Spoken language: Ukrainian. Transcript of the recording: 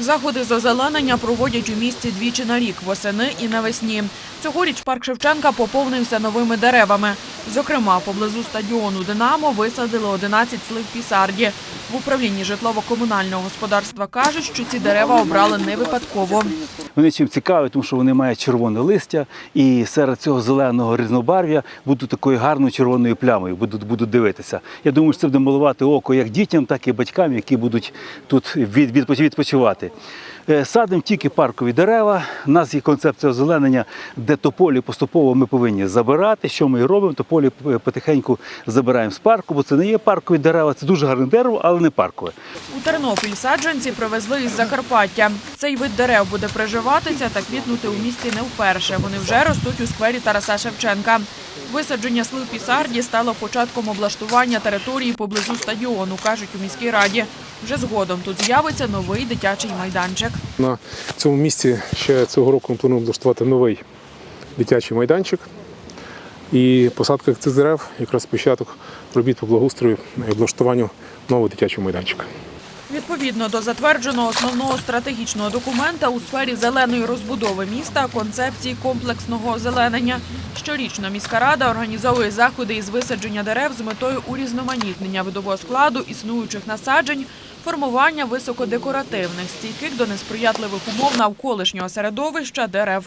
Заходи з озеленення проводять у місті двічі на рік – восени і навесні. Цьогоріч парк Шевченка поповнився новими деревами. Зокрема, поблизу стадіону «Динамо» висадили 11 слив пісарді. В управлінні житлово-комунального господарства кажуть, що ці дерева обрали не випадково. Вони чим цікаві, тому що вони мають червоне листя, і серед цього зеленого різнобарв'я будуть такою гарною червоною плямою, будуть, будуть дивитися. Я думаю, що це буде малувати око як дітям, так і батькам, які будуть тут від, від, відпочивати. Е, Садимо тільки паркові дерева. У нас є концепція озеленення, де тополі поступово ми повинні забирати. Що ми і робимо? Тополі потихеньку забираємо з парку, бо це не є паркові дерева, це дуже гарне дерево, але не паркове. У Тернопіль саджанці привезли із Закарпаття. Цей вид дерев буде приживатися та квітнути у місті не вперше. Вони вже ростуть у сквері Тараса Шевченка. Висадження слив пісарді стало початком облаштування території поблизу стадіону, кажуть у міській раді. Вже згодом тут з'явиться новий дитячий майданчик. На цьому місці ще цього року ми плануємо облаштувати новий дитячий майданчик. І посадка цих дерев якраз початок робіт по благоустрою і облаштуванню нового дитячого майданчика. Відповідно до затвердженого основного стратегічного документа у сфері зеленої розбудови міста концепції комплексного озеленення. Щорічно міська рада організовує заходи із висадження дерев з метою урізноманітнення видового складу існуючих насаджень, формування високодекоративних, стійких до несприятливих умов навколишнього середовища дерев.